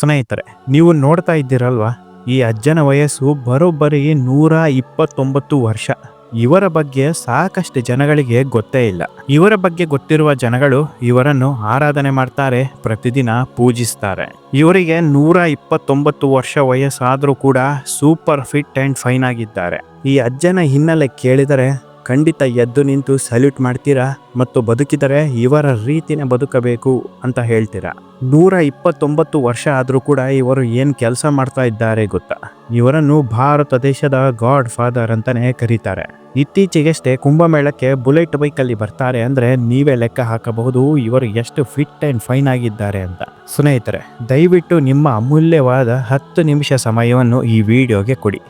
ಸ್ನೇಹಿತರೆ, ನೀವು ನೋಡ್ತಾ ಇದ್ದೀರಲ್ವಾ? ಈ ಅಜ್ಜನ ವಯಸ್ಸು ಬರೋಬ್ಬರಿ ನೂರ ಇಪ್ಪತ್ತೊಂಬತ್ತು ವರ್ಷ. ಇವರ ಬಗ್ಗೆ ಸಾಕಷ್ಟು ಜನಗಳಿಗೆ ಗೊತ್ತೇ ಇಲ್ಲ. ಇವರ ಬಗ್ಗೆ ಗೊತ್ತಿರುವ ಜನಗಳು ಇವರನ್ನು ಆರಾಧನೆ ಮಾಡ್ತಾರೆ, ಪ್ರತಿದಿನ ಪೂಜಿಸ್ತಾರೆ. ಇವರಿಗೆ ನೂರ ಇಪ್ಪತ್ತೊಂಬತ್ತು ವರ್ಷ ವಯಸ್ಸಾದರೂ ಕೂಡ ಸೂಪರ್ ಫಿಟ್ ಅಂಡ್ ಫೈನ್ ಆಗಿದ್ದಾರೆ. ಈ ಅಜ್ಜನ ಹಿನ್ನೆಲೆ ಕೇಳಿದರೆ ಖಂಡಿತ ಎದ್ದು ನಿಂತು ಸಲ್ಯೂಟ್ ಮಾಡ್ತೀರಾ ಮತ್ತು ಬದುಕಿದರೆ ಇವರ ರೀತಿನೇ ಬದುಕಬೇಕು ಅಂತ ಹೇಳ್ತೀರಾ? ನೂರ ಇಪ್ಪತ್ತೊಂಬತ್ತು ವರ್ಷ ಆದರೂ ಕೂಡ ಇವರು ಏನು ಕೆಲಸ ಮಾಡ್ತಾ ಇದ್ದಾರೆ ಗೊತ್ತಾ? ಇವರನ್ನು ಭಾರತ ದೇಶದ ಗಾಡ್ ಫಾದರ್ ಅಂತಾನೆ ಕರೀತಾರೆ. ಇತ್ತೀಚೆಗಷ್ಟೇ ಕುಂಭಮೇಳಕ್ಕೆ ಬುಲೆಟ್ ಬೈಕಲ್ಲಿ ಬರ್ತಾರೆ ಅಂದರೆ ನೀವೇ ಲೆಕ್ಕ ಹಾಕಬಹುದು, ಇವರು ಎಷ್ಟು ಫಿಟ್ ಆ್ಯಂಡ್ ಫೈನ್ ಆಗಿದ್ದಾರೆ ಅಂತ. ಸ್ನೇಹಿತರೆ, ದಯವಿಟ್ಟು ನಿಮ್ಮ ಅಮೂಲ್ಯವಾದ ಹತ್ತು ನಿಮಿಷ ಸಮಯವನ್ನು ಈ ವಿಡಿಯೋಗೆ ಕೊಡಿ.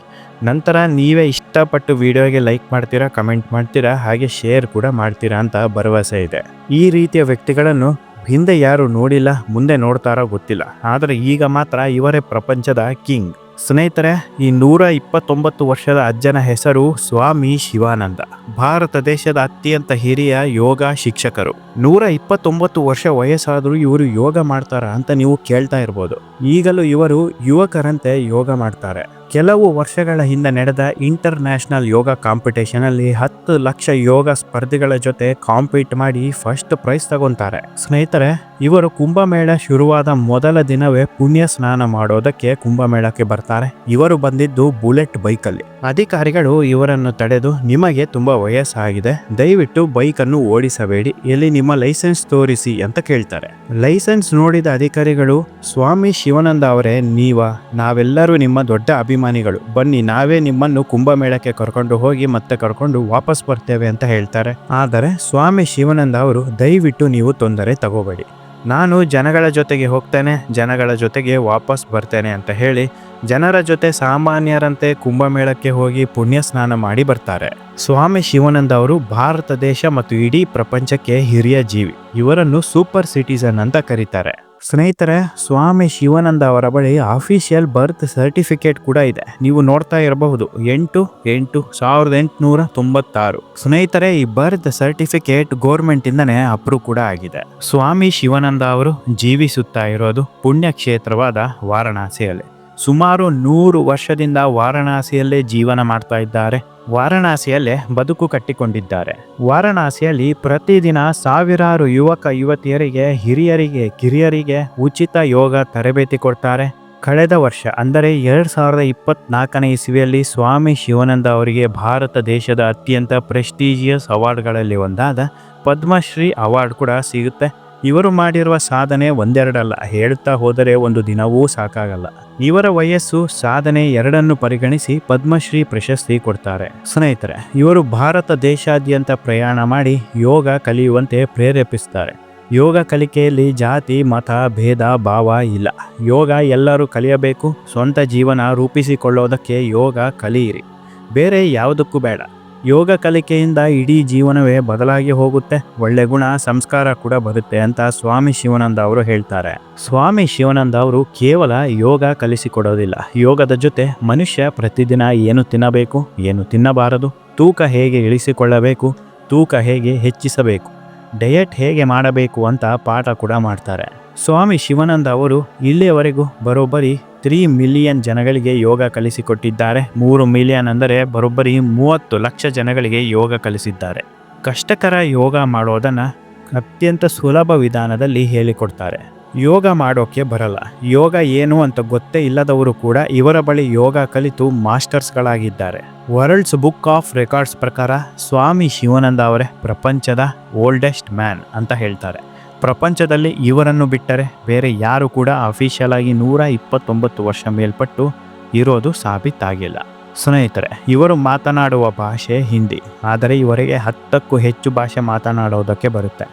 ನಂತರ ನೀವೇ ಇಷ್ಟಪಟ್ಟು ವಿಡಿಯೋಗೆ ಲೈಕ್ ಮಾಡ್ತೀರಾ, ಕಮೆಂಟ್ ಮಾಡ್ತೀರಾ, ಹಾಗೆ ಶೇರ್ ಕೂಡ ಮಾಡ್ತೀರಾ ಅಂತ ಭರವಸೆ ಇದೆ. ಈ ರೀತಿಯ ವ್ಯಕ್ತಿಗಳನ್ನು ಹಿಂದೆ ಯಾರು ನೋಡಿಲ್ಲ, ಮುಂದೆ ನೋಡ್ತಾರೋ ಗೊತ್ತಿಲ್ಲ. ಆದರೆ ಈಗ ಮಾತ್ರ ಇವರೇ ಪ್ರಪಂಚದ ಕಿಂಗ್. ಸ್ನೇಹಿತರೆ, ಈ ನೂರ ಇಪ್ಪತ್ತೊಂಬತ್ತು ವರ್ಷದ ಅಜ್ಜನ ಹೆಸರು ಸ್ವಾಮಿ ಶಿವಾನಂದ. ಭಾರತ ದೇಶದ ಅತ್ಯಂತ ಹಿರಿಯ ಯೋಗ ಶಿಕ್ಷಕರು. ನೂರ ಇಪ್ಪತ್ತೊಂಬತ್ತು ವರ್ಷ ವಯಸ್ಸಾದರೂ ಇವರು ಯೋಗ ಮಾಡ್ತಾರ ಅಂತ ನೀವು ಕೇಳ್ತಾ ಇರ್ಬೋದು. ಈಗಲೂ ಇವರು ಯುವಕರಂತೆ ಯೋಗ ಮಾಡ್ತಾರೆ. ಕೆಲವು ವರ್ಷಗಳ ಹಿಂದೆ ನಡೆದ ಇಂಟರ್ ನ್ಯಾಷನಲ್ ಯೋಗ ಕಾಂಪಿಟೇಷನ್ ಅಲ್ಲಿ ಹತ್ತು ಲಕ್ಷ ಯೋಗ ಸ್ಪರ್ಧಿಗಳ ಜೊತೆ ಕಾಂಪೀಟ್ ಮಾಡಿ ಫಸ್ಟ್ ಪ್ರೈಸ್ ತಗೊಂತಾರೆ. ಸ್ನೇಹಿತರೆ ಇವರು ಕುಂಭಮೇಳ ಶುರುವಾದ ಮೊದಲ ದಿನವೇ ಪುಣ್ಯ ಸ್ನಾನ ಮಾಡೋದಕ್ಕೆ ಕುಂಭಮೇಳಕ್ಕೆ ಬರ್ತಾರೆ. ಇವರು ಬಂದಿದ್ದು ಬುಲೆಟ್ ಬೈಕಲ್ಲಿ. ಅಧಿಕಾರಿಗಳು ಇವರನ್ನು ತಡೆದು ನಿಮಗೆ ತುಂಬಾ ವಯಸ್ಸಾಗಿದೆ, ದಯವಿಟ್ಟು ಬೈಕನ್ನು ಓಡಿಸಬೇಡಿ, ಇಲ್ಲಿ ನಿಮ್ಮ ಲೈಸೆನ್ಸ್ ತೋರಿಸಿ ಅಂತ ಕೇಳ್ತಾರೆ. ಲೈಸೆನ್ಸ್ ನೋಡಿದ ಅಧಿಕಾರಿಗಳು, ಸ್ವಾಮಿ ಶಿವಾನಂದ ಅವರೇ, ನೀವ, ನಾವೆಲ್ಲರೂ ನಿಮ್ಮ ದೊಡ್ಡ ಅಭಿಮಾನಿಗಳು, ಬನ್ನಿ, ನಾವೇ ನಿಮ್ಮನ್ನು ಕುಂಭಮೇಳಕ್ಕೆ ಕರ್ಕೊಂಡು ಹೋಗಿ ಮತ್ತೆ ಕರ್ಕೊಂಡು ವಾಪಸ್ ಬರ್ತೇವೆ ಅಂತ ಹೇಳ್ತಾರೆ. ಆದರೆ, ಸ್ವಾಮಿ ಶಿವಾನಂದ ಅವರು, ದಯವಿಟ್ಟು ನೀವು ತೊಂದರೆ ತಗೋಬೇಡಿ. ನಾನು ಜನಗಳ ಜೊತೆಗೆ ಹೋಗ್ತೇನೆ, ಜನಗಳ ಜೊತೆಗೆ ವಾಪಸ್ ಬರ್ತೇನೆ ಅಂತ ಹೇಳಿ ಜನರ ಜೊತೆ ಸಾಮಾನ್ಯರಂತೆ ಕುಂಭಮೇಳಕ್ಕೆ ಹೋಗಿ ಪುಣ್ಯ ಸ್ನಾನ ಮಾಡಿ ಬರ್ತಾರೆ. ಸ್ವಾಮಿ ಶಿವಾನಂದ ಅವರು ಭಾರತ ದೇಶ ಮತ್ತು ಇಡೀ ಪ್ರಪಂಚಕ್ಕೆ ಹಿರಿಯ ಜೀವಿ. ಇವರನ್ನು ಸೂಪರ್ ಸಿಟಿಸನ್ ಅಂತ ಕರೀತಾರೆ. ಸ್ನೇಹಿತರೆ, ಸ್ವಾಮಿ ಶಿವಾನಂದ ಅವರ ಬಳಿ ಅಫಿಷಿಯಲ್ ಬರ್ತ್ ಸರ್ಟಿಫಿಕೇಟ್ ಕೂಡ ಇದೆ. ನೀವು ನೋಡ್ತಾ ಇರಬಹುದು. ಎಂಟು ಎಂಟು, ಸಾವಿರದ ಎಂಟುನೂರ ತೊಂಬತ್ತಾರು. ಸ್ನೇಹಿತರೆ, ಈ ಬರ್ತ್ ಸರ್ಟಿಫಿಕೇಟ್ ಗೋರ್ಮೆಂಟ್ ಇಂದನೇ ಅಪ್ರೂವ್ ಕೂಡ ಆಗಿದೆ. ಸ್ವಾಮಿ ಶಿವಾನಂದ ಅವರು ಜೀವಿಸುತ್ತಾ ಇರೋದು ಪುಣ್ಯಕ್ಷೇತ್ರವಾದ ವಾರಣಾಸಿಯಲ್ಲಿ. ಸುಮಾರು ನೂರು ವರ್ಷದಿಂದ ವಾರಣಾಸಿಯಲ್ಲೇ ಜೀವನ ಮಾಡ್ತಾ ಇದ್ದಾರೆ. ವಾರಣಾಸಿಯಲ್ಲೇ ಬದುಕು ಕಟ್ಟಿಕೊಂಡಿದ್ದಾರೆ. ವಾರಣಾಸಿಯಲ್ಲಿ ಪ್ರತಿದಿನ ಸಾವಿರಾರು ಯುವಕ ಯುವತಿಯರಿಗೆ, ಹಿರಿಯರಿಗೆ, ಕಿರಿಯರಿಗೆ ಉಚಿತ ಯೋಗ ತರಬೇತಿ ಕೊಡ್ತಾರೆ. ಕಳೆದ ವರ್ಷ, ಅಂದರೆ ಎರಡು ಸಾವಿರದ ಇಪ್ಪತ್ನಾಲ್ಕನೇ ಇಸವಿಯಲ್ಲಿ ಸ್ವಾಮಿ ಶಿವಾನಂದ ಅವರಿಗೆ ಭಾರತ ದೇಶದ ಅತ್ಯಂತ ಪ್ರೆಸ್ಟೀಜಿಯಸ್ ಅವಾರ್ಡ್ಗಳಲ್ಲಿ ಒಂದಾದ ಪದ್ಮಶ್ರೀ ಅವಾರ್ಡ್ ಕೂಡ ಸಿಗುತ್ತೆ. ಇವರು ಮಾಡಿರುವ ಸಾಧನೆ ಒಂದೆರಡಲ್ಲ. ಹೇಳುತ್ತಾ ಹೋದರೆ ಒಂದು ದಿನವೂ ಸಾಕಾಗಲ್ಲ. ಇವರ ವಯಸ್ಸು ಸಾಧನೆ ಎರಡನ್ನು ಪರಿಗಣಿಸಿ ಪದ್ಮಶ್ರೀ ಪ್ರಶಸ್ತಿ ಕೊಡ್ತಾರೆ. ಸ್ನೇಹಿತರೆ, ಇವರು ಭಾರತ ದೇಶಾದ್ಯಂತ ಪ್ರಯಾಣ ಮಾಡಿ ಯೋಗ ಕಲಿಯುವಂತೆ ಪ್ರೇರೇಪಿಸ್ತಾರೆ. ಯೋಗ ಕಲಿಕೆಯಲ್ಲಿ ಜಾತಿ, ಮತ, ಭೇದ, ಭಾವ ಇಲ್ಲ. ಯೋಗ ಎಲ್ಲರೂ ಕಲಿಯಬೇಕು. ಸ್ವಂತ ಜೀವನ ರೂಪಿಸಿಕೊಳ್ಳೋದಕ್ಕೆ ಯೋಗ ಕಲಿಯಿರಿ. ಬೇರೆ ಯಾವುದಕ್ಕೂ ಬೇಡ. ಯೋಗ ಕಲಿಕೆಯಿಂದ ಇಡೀ ಜೀವನವೇ ಬದಲಾಗಿ ಹೋಗುತ್ತೆ, ಒಳ್ಳೆ ಗುಣ, ಸಂಸ್ಕಾರ ಕೂಡ ಬರುತ್ತೆ ಅಂತ ಸ್ವಾಮಿ ಶಿವಾನಂದ ಅವರು ಹೇಳ್ತಾರೆ. ಸ್ವಾಮಿ ಶಿವಾನಂದ ಅವರು ಕೇವಲ ಯೋಗ ಕಲಿಸಿಕೊಡೋದಿಲ್ಲ. ಯೋಗದ ಜೊತೆ ಮನುಷ್ಯ ಪ್ರತಿದಿನ ಏನು ತಿನ್ನಬೇಕು, ಏನು ತಿನ್ನಬಾರದು, ತೂಕ ಹೇಗೆ ಇಳಿಸಿಕೊಳ್ಳಬೇಕು, ತೂಕ ಹೇಗೆ ಹೆಚ್ಚಿಸಬೇಕು. ಡಯಟ್ ಹೇಗೆ ಮಾಡಬೇಕು ಅಂತ ಪಾಠ ಕೂಡ ಮಾಡ್ತಾರೆ. ಸ್ವಾಮಿ ಶಿವಾನಂದ ಅವರು ಇಲ್ಲಿಯವರೆಗೂ ಬರೋಬ್ಬರಿ ತ್ರೀ ಮಿಲಿಯನ್ ಜನಗಳಿಗೆ ಯೋಗ ಕಲಿಸಿಕೊಟ್ಟಿದ್ದಾರೆ. ಮೂರು ಮಿಲಿಯನ್ ಅಂದರೆ ಬರೋಬ್ಬರಿ ಮೂವತ್ತು ಲಕ್ಷ ಜನಗಳಿಗೆ ಯೋಗ ಕಲಿಸಿದ್ದಾರೆ. ಕಷ್ಟಕರ ಯೋಗ ಮಾಡೋದನ್ನು ಅತ್ಯಂತ ಸುಲಭ ವಿಧಾನದಲ್ಲಿ ಹೇಳಿಕೊಡ್ತಾರೆ. ಯೋಗ ಮಾಡೋಕ್ಕೆ ಬರಲ್ಲ. ಯೋಗ ಏನು ಅಂತ ಗೊತ್ತೇ ಇಲ್ಲದವರು ಕೂಡ ಇವರ ಬಳಿ ಯೋಗ ಕಲಿತು ಮಾಸ್ಟರ್ಸ್ಗಳಾಗಿದ್ದಾರೆ. ವರ್ಲ್ಡ್ಸ್ ಬುಕ್ ಆಫ್ ರೆಕಾರ್ಡ್ಸ್ ಪ್ರಕಾರ ಸ್ವಾಮಿ ಶಿವಾನಂದ ಅವರೇ ಪ್ರಪಂಚದ ಓಲ್ಡೆಸ್ಟ್ ಮ್ಯಾನ್ ಅಂತ ಹೇಳ್ತಾರೆ. ಪ್ರಪಂಚದಲ್ಲಿ ಇವರನ್ನು ಬಿಟ್ಟರೆ ಬೇರೆ ಯಾರು ಕೂಡ ಅಫಿಷಿಯಲ್ ಆಗಿ ನೂರ ಇಪ್ಪತ್ತೊಂಬತ್ತು ವರ್ಷ ಮೇಲ್ಪಟ್ಟು ಇರೋದು ಸಾಬೀತಾಗಿಲ್ಲ. ಸ್ನೇಹಿತರೆ, ಇವರು ಮಾತನಾಡುವ ಭಾಷೆ ಹಿಂದಿ, ಆದರೆ ಇವರಿಗೆ ಹತ್ತಕ್ಕೂ ಹೆಚ್ಚು ಭಾಷೆ ಮಾತನಾಡೋದಕ್ಕೆ ಬರುತ್ತೆ.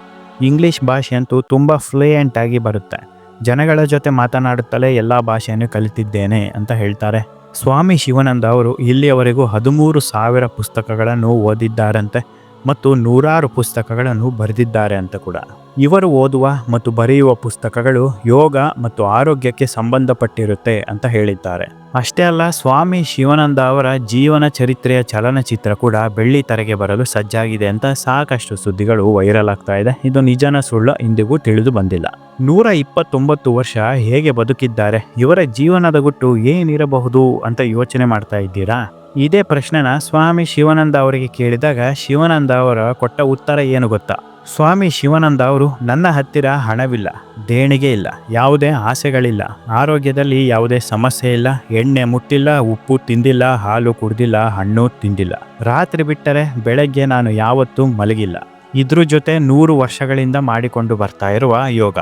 ಇಂಗ್ಲಿಷ್ ಭಾಷೆ ಅಂತೂ ತುಂಬ ಫ್ಲೂಯೆಂಟ್ ಆಗಿ ಬರುತ್ತೆ. ಜನಗಳ ಜೊತೆ ಮಾತನಾಡುತ್ತಲೇ ಎಲ್ಲ ಭಾಷೆಯನ್ನು ಕಲಿತಿದ್ದೇನೆ ಅಂತ ಹೇಳ್ತಾರೆ. ಸ್ವಾಮಿ ಶಿವಾನಂದ ಅವರು ಇಲ್ಲಿಯವರೆಗೂ ಹದಿಮೂರು ಸಾವಿರ ಪುಸ್ತಕಗಳನ್ನು ಓದಿದ್ದಾರಂತೆ. ಮತ್ತು ನೂರಾರು ಪುಸ್ತಕಗಳನ್ನು ಬರೆದಿದ್ದಾರೆ ಅಂತ ಕೂಡ. ಇವರು ಓದುವ ಮತ್ತು ಬರೆಯುವ ಪುಸ್ತಕಗಳು ಯೋಗ ಮತ್ತು ಆರೋಗ್ಯಕ್ಕೆ ಸಂಬಂಧಪಟ್ಟಿರುತ್ತೆ ಅಂತ ಹೇಳಿದ್ದಾರೆ. ಅಷ್ಟೇ ಅಲ್ಲ, ಸ್ವಾಮಿ ಶಿವಾನಂದ ಅವರ ಜೀವನ ಚರಿತ್ರೆಯ ಚಲನಚಿತ್ರ ಕೂಡ ಬೆಳ್ಳಿ ತೆರೆಗೆ ಬರಲು ಸಜ್ಜಾಗಿದೆ ಅಂತ ಸಾಕಷ್ಟು ಸುದ್ದಿಗಳು ವೈರಲ್ ಆಗ್ತಾ ಇದೆ. ಇದು ನಿಜನ ಸುಳ್ಳು, ಇಂದಿಗೂ ತಿಳಿದು ಬಂದಿಲ್ಲ. ನೂರ ಇಪ್ಪತ್ತೊಂಬತ್ತು ವರ್ಷ ಹೇಗೆ ಬದುಕಿದ್ದಾರೆ, ಇವರ ಜೀವನದ ಗುಟ್ಟು ಏನಿರಬಹುದು ಅಂತ ಯೋಚನೆ ಮಾಡ್ತಾ ಇದ್ದೀರಾ? ಇದೇ ಪ್ರಶ್ನೆನ ಸ್ವಾಮಿ ಶಿವಾನಂದ ಅವರಿಗೆ ಕೇಳಿದಾಗ ಶಿವಾನಂದ ಅವರ ಕೊಟ್ಟ ಉತ್ತರ ಏನು ಗೊತ್ತಾ? ಸ್ವಾಮಿ ಶಿವಾನಂದ ಅವರು, ನನ್ನ ಹತ್ತಿರ ಹಣವಿಲ್ಲ, ದೇಣಿಗೆ ಇಲ್ಲ, ಯಾವುದೇ ಆಸೆಗಳಿಲ್ಲ, ಆರೋಗ್ಯದಲ್ಲಿ ಯಾವುದೇ ಸಮಸ್ಯೆ ಇಲ್ಲ, ಎಣ್ಣೆ ಮುಟ್ಟಿಲ್ಲ, ಉಪ್ಪು ತಿಂದಿಲ್ಲ, ಹಾಲು ಕುಡ್ದಿಲ್ಲ, ಹಣ್ಣು ತಿಂದಿಲ್ಲ. ರಾತ್ರಿ ಬಿಟ್ಟರೆ ಬೆಳಗ್ಗೆ ನಾನು ಯಾವತ್ತೂ ಮಲಗಿಲ್ಲ. ಇದ್ರ ಜೊತೆ ನೂರು ವರ್ಷಗಳಿಂದ ಮಾಡಿಕೊಂಡು ಬರ್ತಾ ಇರುವ ಯೋಗ.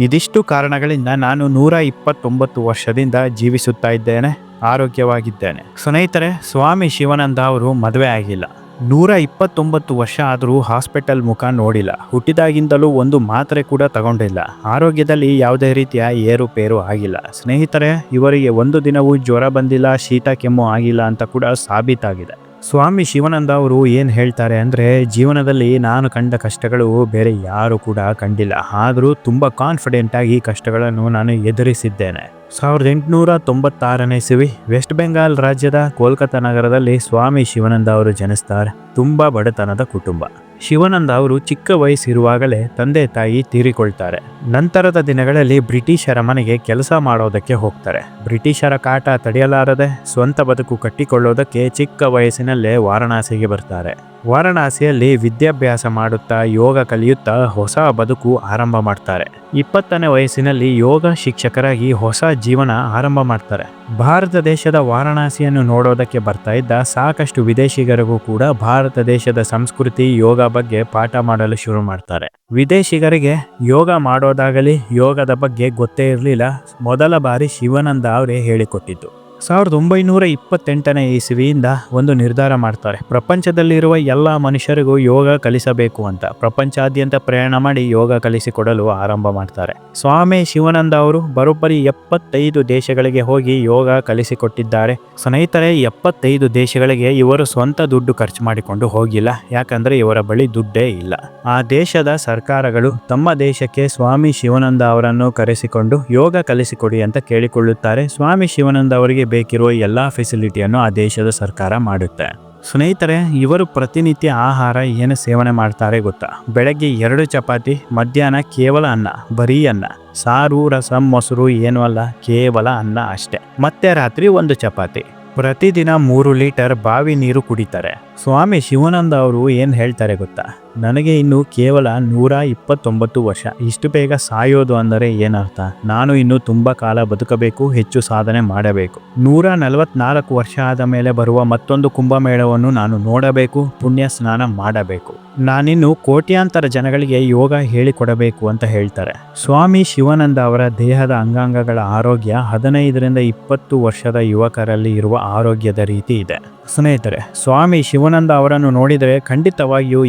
ಇದಿಷ್ಟು ಕಾರಣಗಳಿಂದ ನಾನು ನೂರ ಇಪ್ಪತ್ತೊಂಬತ್ತು ವರ್ಷದಿಂದ ಜೀವಿಸುತ್ತಾ ಇದ್ದೇನೆ, ಆರೋಗ್ಯವಾಗಿದ್ದೇನೆ. ಸ್ನೇಹಿತರೆ, ಸ್ವಾಮಿ ಶಿವಾನಂದ ಅವರು ಮದುವೆ ಆಗಿಲ್ಲ. ನೂರ ಇಪ್ಪತ್ತೊಂಬತ್ತು ವರ್ಷ ಆದರೂ ಹಾಸ್ಪಿಟಲ್ ಮುಖ ನೋಡಿಲ್ಲ. ಹುಟ್ಟಿದಾಗಿಂದಲೂ ಒಂದು ಮಾತ್ರೆ ಕೂಡ ತಗೊಂಡಿಲ್ಲ. ಆರೋಗ್ಯದಲ್ಲಿ ಯಾವುದೇ ರೀತಿಯ ಏರುಪೇರು ಆಗಿಲ್ಲ. ಸ್ನೇಹಿತರೆ, ಇವರಿಗೆ ಒಂದು ದಿನವೂ ಜ್ವರ ಬಂದಿಲ್ಲ, ಶೀತ ಕೆಮ್ಮು ಆಗಿಲ್ಲ ಅಂತ ಕೂಡ ಸಾಬೀತಾಗಿದೆ. ಸ್ವಾಮಿ ಶಿವಾನಂದ ಅವರು ಏನು ಹೇಳ್ತಾರೆ ಅಂದರೆ, ಜೀವನದಲ್ಲಿ ನಾನು ಕಂಡ ಕಷ್ಟಗಳು ಬೇರೆ ಯಾರು ಕೂಡ ಕಂಡಿಲ್ಲ. ಆದರೂ ತುಂಬ ಕಾನ್ಫಿಡೆಂಟ್ ಆಗಿ ಈ ಕಷ್ಟಗಳನ್ನು ನಾನು ಎದುರಿಸಿದ್ದೇನೆ. ಸಾವಿರದ ಎಂಟುನೂರ ತೊಂಬತ್ತಾರನೇ ಇಸವಿ ವೆಸ್ಟ್ ಬೆಂಗಾಲ್ ರಾಜ್ಯದ ಕೋಲ್ಕತ್ತಾ ನಗರದಲ್ಲಿ ಸ್ವಾಮಿ ಶಿವಾನಂದ ಅವರು ಜನಿಸ್ತಾರೆ. ತುಂಬ ಬಡತನದ ಕುಟುಂಬ. ಶಿವಾನಂದ ಅವರು ಚಿಕ್ಕ ವಯಸ್ಸಿರುವಾಗಲೇ ತಂದೆ ತಾಯಿ ತೀರಿಕೊಳ್ತಾರೆ. ನಂತರದ ದಿನಗಳಲ್ಲಿ ಬ್ರಿಟಿಷರ ಮನೆಗೆ ಕೆಲಸ ಮಾಡೋದಕ್ಕೆ ಹೋಗ್ತಾರೆ. ಬ್ರಿಟಿಷರ ಕಾಟ ತಡೆಯಲಾರದೆ ಸ್ವಂತ ಬದುಕು ಕಟ್ಟಿಕೊಳ್ಳೋದಕ್ಕೆ ಚಿಕ್ಕ ವಯಸ್ಸಿನಲ್ಲೇ ವಾರಣಾಸಿಗೆ ಬರ್ತಾರೆ. ವಾರಣಾಸಿಯಲ್ಲಿ ವಿದ್ಯಾಭ್ಯಾಸ ಮಾಡುತ್ತಾ ಯೋಗ ಕಲಿಯುತ್ತಾ ಹೊಸ ಬದುಕು ಆರಂಭ ಮಾಡ್ತಾರೆ. ಇಪ್ಪತ್ತನೇ ವಯಸ್ಸಿನಲ್ಲಿ ಯೋಗ ಶಿಕ್ಷಕರಾಗಿ ಹೊಸ ಜೀವನ ಆರಂಭ ಮಾಡ್ತಾರೆ. ಭಾರತ ದೇಶದ ವಾರಣಾಸಿಯನ್ನು ನೋಡೋದಕ್ಕೆ ಬರ್ತಾ ಇದ್ದ ಸಾಕಷ್ಟು ವಿದೇಶಿಗರಿಗೂ ಕೂಡ ಭಾರತ ದೇಶದ ಸಂಸ್ಕೃತಿ, ಯೋಗ ಬಗ್ಗೆ ಪಾಠ ಮಾಡಲು ಶುರು ಮಾಡ್ತಾರೆ. ವಿದೇಶಿಗರಿಗೆ ಯೋಗ ಮಾಡೋದಾಗಲಿ ಯೋಗದ ಬಗ್ಗೆ ಗೊತ್ತೇ ಇರಲಿಲ್ಲ. ಮೊದಲ ಬಾರಿ ಶಿವಾನಂದ ಅವರೇ ಹೇಳಿಕೊಟ್ಟಿದ್ದು. ಸಾವಿರದ ಒಂಬೈನೂರ ಇಪ್ಪತ್ತೆಂಟನೇ ಇಸವಿಯಿಂದ ಒಂದು ನಿರ್ಧಾರ ಮಾಡ್ತಾರೆ. ಪ್ರಪಂಚದಲ್ಲಿರುವ ಎಲ್ಲ ಮನುಷ್ಯರಿಗೂ ಯೋಗ ಕಲಿಸಬೇಕು ಅಂತ. ಪ್ರಪಂಚಾದ್ಯಂತ ಪ್ರಯಾಣ ಮಾಡಿ ಯೋಗ ಕಲಿಸಿಕೊಡಲು ಆರಂಭ ಮಾಡ್ತಾರೆ. ಸ್ವಾಮಿ ಶಿವಾನಂದ ಅವರು ಬರೋಬ್ಬರಿ ಎಪ್ಪತ್ತೈದು ದೇಶಗಳಿಗೆ ಹೋಗಿ ಯೋಗ ಕಲಿಸಿಕೊಟ್ಟಿದ್ದಾರೆ. ಸ್ನೇಹಿತರೆ, ಎಪ್ಪತ್ತೈದು ದೇಶಗಳಿಗೆ ಇವರು ಸ್ವಂತ ದುಡ್ಡು ಖರ್ಚು ಮಾಡಿಕೊಂಡು ಹೋಗಿಲ್ಲ. ಯಾಕಂದ್ರೆ ಇವರ ಬಳಿ ದುಡ್ಡೇ ಇಲ್ಲ. ಆ ದೇಶದ ಸರ್ಕಾರಗಳು ತಮ್ಮ ದೇಶಕ್ಕೆ ಸ್ವಾಮಿ ಶಿವಾನಂದ ಅವರನ್ನು ಕರೆಸಿಕೊಂಡು ಯೋಗ ಕಲಿಸಿಕೊಡಿ ಅಂತ ಕೇಳಿಕೊಳ್ಳುತ್ತಾರೆ. ಸ್ವಾಮಿ ಶಿವಾನಂದ ಅವರಿಗೆ ಬೇಕಿರುವ ಎಲ್ಲ ಫೆಸಿಲಿಟಿಯನ್ನು ಆ ದೇಶದ ಸರ್ಕಾರ ಮಾಡುತ್ತೆ. ಸ್ನೇಹಿತರೆ, ಇವರು ಪ್ರತಿನಿತ್ಯ ಆಹಾರ ಏನು ಸೇವನೆ ಮಾಡ್ತಾರೆ ಗೊತ್ತಾ? ಬೆಳಗ್ಗೆ ಎರಡು ಚಪಾತಿ, ಮಧ್ಯಾಹ್ನ ಕೇವಲ ಅನ್ನ, ಬರೀ ಅನ್ನ. ಸಾರು, ರಸಂ, ಮೊಸರು ಏನು ಅಲ್ಲ, ಕೇವಲ ಅನ್ನ ಅಷ್ಟೇ. ಮತ್ತೆ ರಾತ್ರಿ ಒಂದು ಚಪಾತಿ. ಪ್ರತಿದಿನ ಮೂರು ಲೀಟರ್ ಬಾವಿ ನೀರು ಕುಡಿತಾರೆ. ಸ್ವಾಮಿ ಶಿವಾನಂದ ಅವರು ಏನು ಹೇಳ್ತಾರೆ ಗೊತ್ತಾ? ನನಗೆ ಇನ್ನು ಕೇವಲ ನೂರ ಇಪ್ಪತ್ತೊಂಬತ್ತು ವರ್ಷ. ಇಷ್ಟು ಬೇಗ ಸಾಯೋದು ಅಂದರೆ ಏನರ್ಥ? ನಾನು ಇನ್ನು ತುಂಬ ಕಾಲ ಬದುಕಬೇಕು, ಹೆಚ್ಚು ಸಾಧನೆ ಮಾಡಬೇಕು. ನೂರ ನಲವತ್ನಾಲ್ಕು ವರ್ಷ ಆದ ಮೇಲೆ ಬರುವ ಮತ್ತೊಂದು ಕುಂಭಮೇಳವನ್ನು ನಾನು ನೋಡಬೇಕು, ಪುಣ್ಯ ಸ್ನಾನ ಮಾಡಬೇಕು. ನಾನಿನ್ನು ಕೋಟ್ಯಾಂತರ ಜನಗಳಿಗೆ ಯೋಗ ಹೇಳಿಕೊಡಬೇಕು ಅಂತ ಹೇಳ್ತಾರೆ. ಸ್ವಾಮಿ ಶಿವಾನಂದ ಅವರ ದೇಹದ ಅಂಗಾಂಗಗಳ ಆರೋಗ್ಯ ಹದಿನೈದರಿಂದ ಇಪ್ಪತ್ತು ವರ್ಷದ ಯುವಕರಲ್ಲಿ ಇರುವ ಆರೋಗ್ಯದ ರೀತಿ ಇದೆ. ಸ್ನೇಹಿತರೆ, ಸ್ವಾಮಿ ಶಿವಾನಂದ ಅವರನ್ನು ನೋಡಿದರೆ ಖಂಡಿತವಾಗಿಯೂ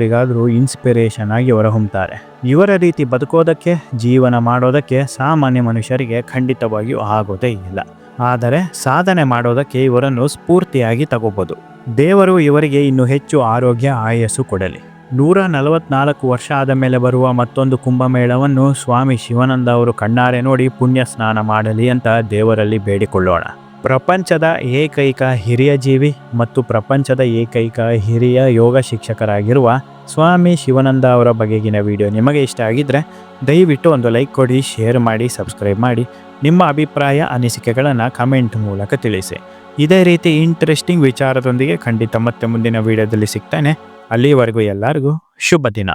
ಎಂಥವರಿಗಾದರೂ ಇನ್ಸ್ಪಿರೇಷನ್ ಆಗಿ ಹೊರಹೊಮ್ತಾರೆ. ಇವರ ರೀತಿ ಬದುಕೋದಕ್ಕೆ, ಜೀವನ ಮಾಡೋದಕ್ಕೆ ಸಾಮಾನ್ಯ ಮನುಷ್ಯರಿಗೆ ಖಂಡಿತವಾಗಿಯೂ ಆಗೋದೇ ಇಲ್ಲ. ಆದರೆ ಸಾಧನೆ ಮಾಡೋದಕ್ಕೆ ಇವರನ್ನು ಸ್ಫೂರ್ತಿಯಾಗಿ ತಗೋಬೋದು. ದೇವರು ಇವರಿಗೆ ಇನ್ನೂ ಹೆಚ್ಚು ಆರೋಗ್ಯ, ಆಯಸ್ಸು ಕೊಡಲಿ. ನೂರ ನಲವತ್ನಾಲ್ಕು ವರ್ಷ ಆದ ಮೇಲೆ ಬರುವ ಮತ್ತೊಂದು ಕುಂಭಮೇಳವನ್ನು ಸ್ವಾಮಿ ಶಿವಾನಂದ ಅವರು ಕಣ್ಣಾರೆ ನೋಡಿ ಪುಣ್ಯ ಸ್ನಾನ ಮಾಡಲಿ ಅಂತ ದೇವರಲ್ಲಿ ಬೇಡಿಕೊಳ್ಳೋಣ. ಪ್ರಪಂಚದ ಏಕೈಕ ಹಿರಿಯ ಜೀವಿ ಮತ್ತು ಪ್ರಪಂಚದ ಏಕೈಕ ಹಿರಿಯ ಯೋಗ ಶಿಕ್ಷಕರಾಗಿರುವ ಸ್ವಾಮಿ ಶಿವಾನಂದ ಅವರ ಬಗೆಗಿನ ವಿಡಿಯೋ ನಿಮಗೆ ಇಷ್ಟ ಆಗಿದ್ದರೆ ದಯವಿಟ್ಟು ಒಂದು ಲೈಕ್ ಕೊಡಿ, ಶೇರ್ ಮಾಡಿ, ಸಬ್ಸ್ಕ್ರೈಬ್ ಮಾಡಿ. ನಿಮ್ಮ ಅಭಿಪ್ರಾಯ, ಅನಿಸಿಕೆಗಳನ್ನು ಕಮೆಂಟ್ ಮೂಲಕ ತಿಳಿಸಿ. ಇದೇ ರೀತಿ ಇಂಟ್ರೆಸ್ಟಿಂಗ್ ವಿಚಾರದೊಂದಿಗೆ ಖಂಡಿತ ಮತ್ತೆ ಮುಂದಿನ ವಿಡಿಯೋದಲ್ಲಿ ಸಿಗ್ತಾನೆ. ಅಲ್ಲಿವರೆಗೂ ಎಲ್ಲರಿಗೂ ಶುಭ ದಿನ.